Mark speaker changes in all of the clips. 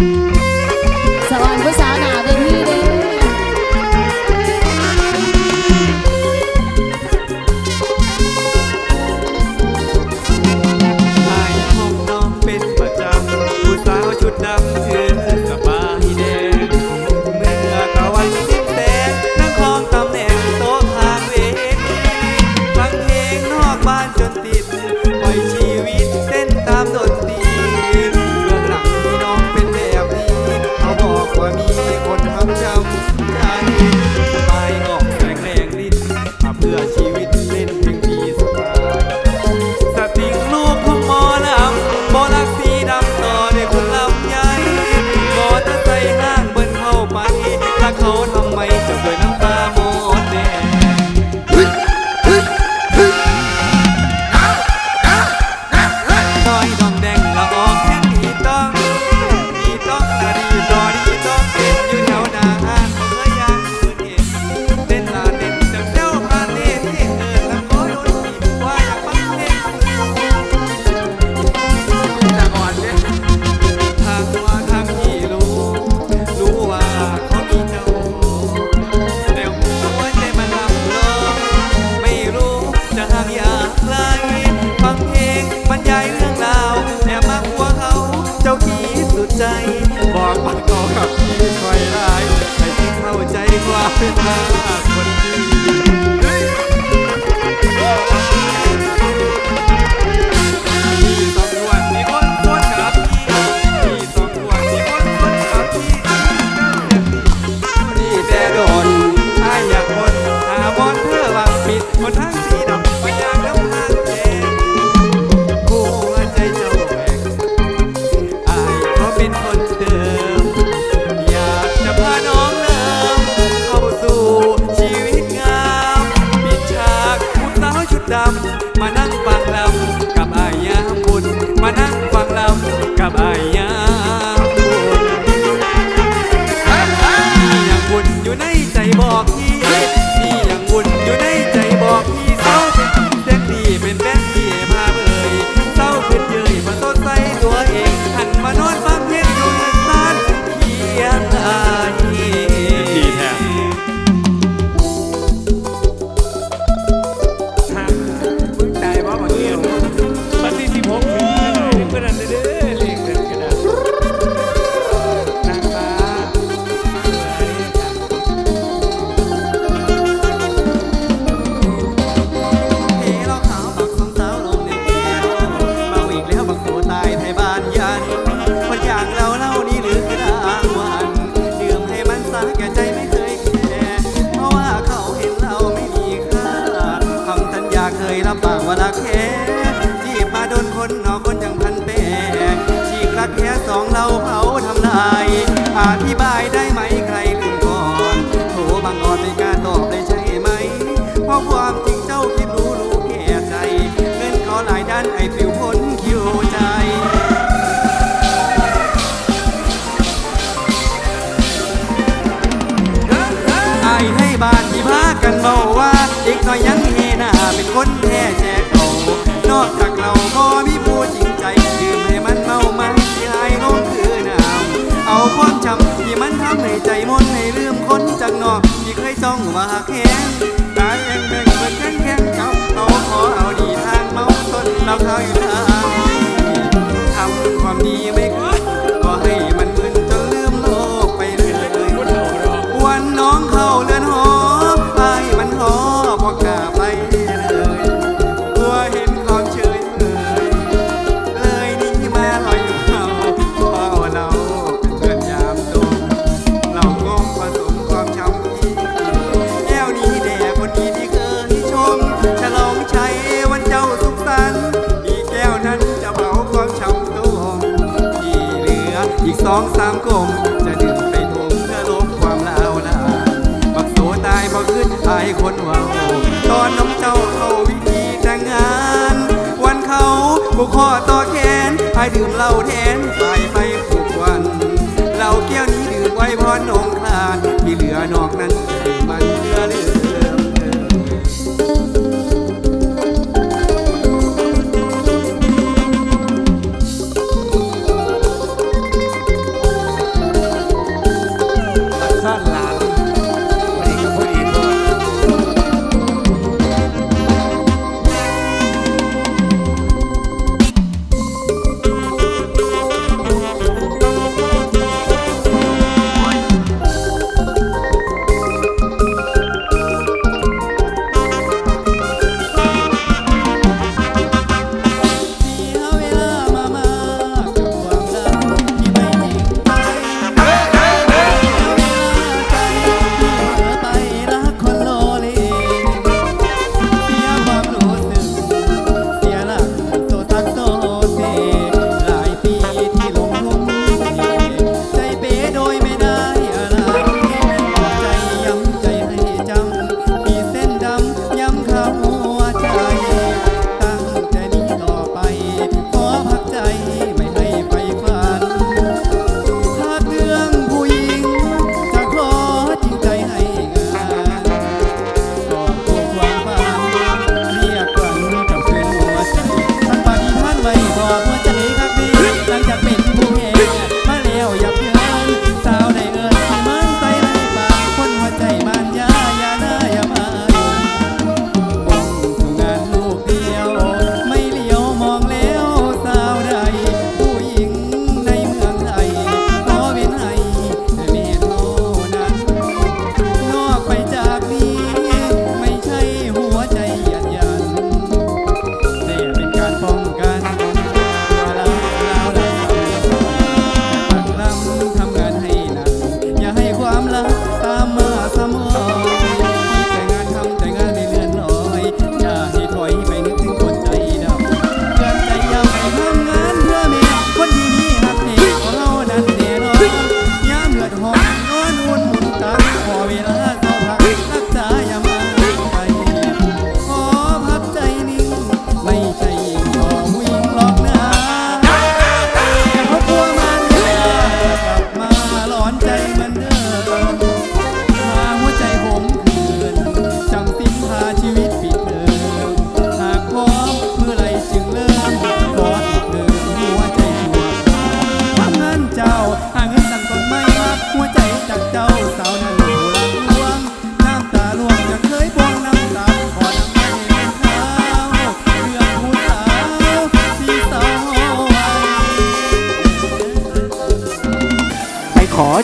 Speaker 1: Música laughing laugh, but ลำกับอายามบุญมานั่งฟังลำกับอายา คนแท้แจกเขานอกจากเราบ่มี
Speaker 2: ผู้จ
Speaker 3: ริ
Speaker 2: ง
Speaker 1: ใจดื่มให้มันเมามันที่ไรลงคือน้ำเอาความชำที่มันทำให้ใจมนให้ลืมคนจากนอกที่เคยจ้องว่าแข็งตายแองแบงเปิดแข้งแข้งเก่าเอาขอเอาดีทางเมาต้นเราเท้าอยู่ทางทำความดีไม่ องสามกลมจะดื่มไปทงเพื่อลบความเลาลาบักโสตายบักขึ้นขายคนเว้าตอนน้องเจ้าเข้าวิธีแต่งงาน วันเขาบุกคอต่อแขนไอดื่มเหล้าแทน
Speaker 4: baby.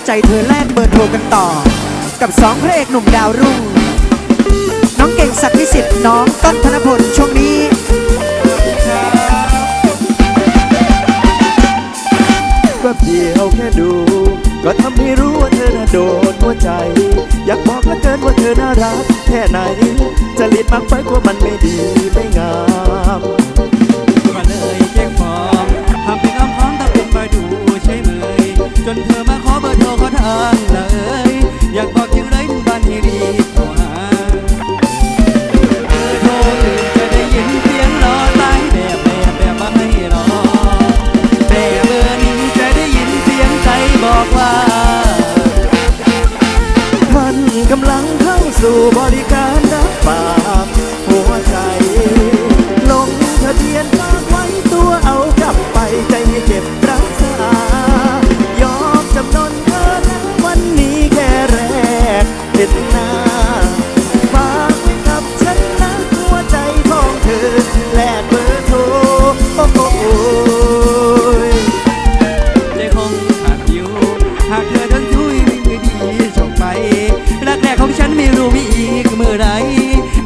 Speaker 4: ใจเธอแลกเบอร์โทรกันต่อ กับสองพระเอกหนุ่มดาวรุ่ง น้องเก่งศักดิ์วิสิทธิ์น้องต้นธนพลช่วงนี้
Speaker 5: ก็เดียวแค่ดู ก็ทำให้รู้ว่าเธอน่าโดนหัวใจ อยากบอกเหลือเกินว่าเธอน่ารักแค่ไหนจะลิดมากไปกว่ามันไม่ดีไม่งาม
Speaker 1: จนเธอมาขอเบอร์โทรขอทางเลย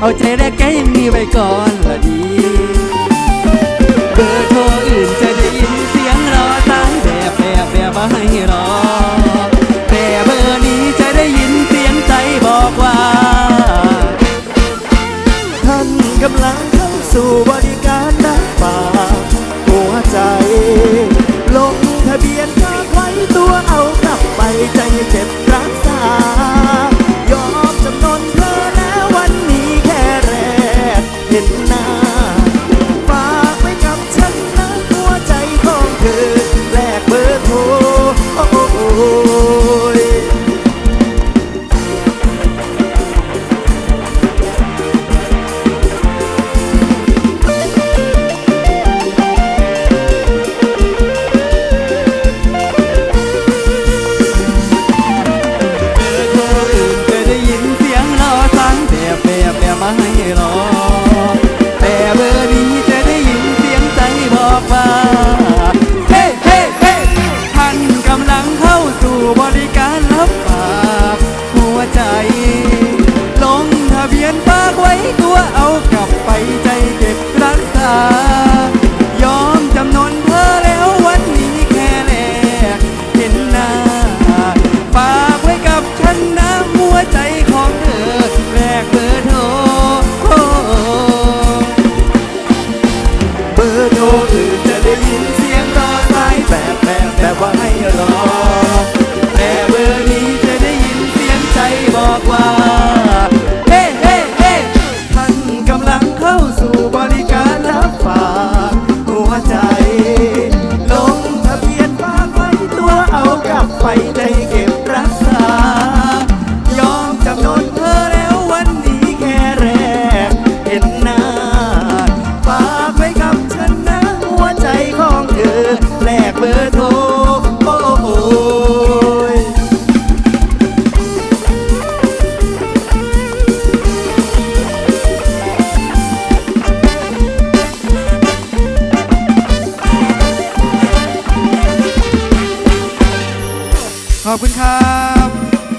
Speaker 1: เอาใจ
Speaker 5: แรกแกยั
Speaker 1: งมีไว้ก่อนละดี เบอร์โทรอื่นจะได้ยินเสียงรอตั้ง
Speaker 5: แต่แปรแป
Speaker 1: รว่าให้
Speaker 5: รอ
Speaker 1: แต่เบอร์นี้จได้ยินเสียงใจบอกว่า
Speaker 5: ท่านกำลังเข้าสู่บริกา
Speaker 1: ร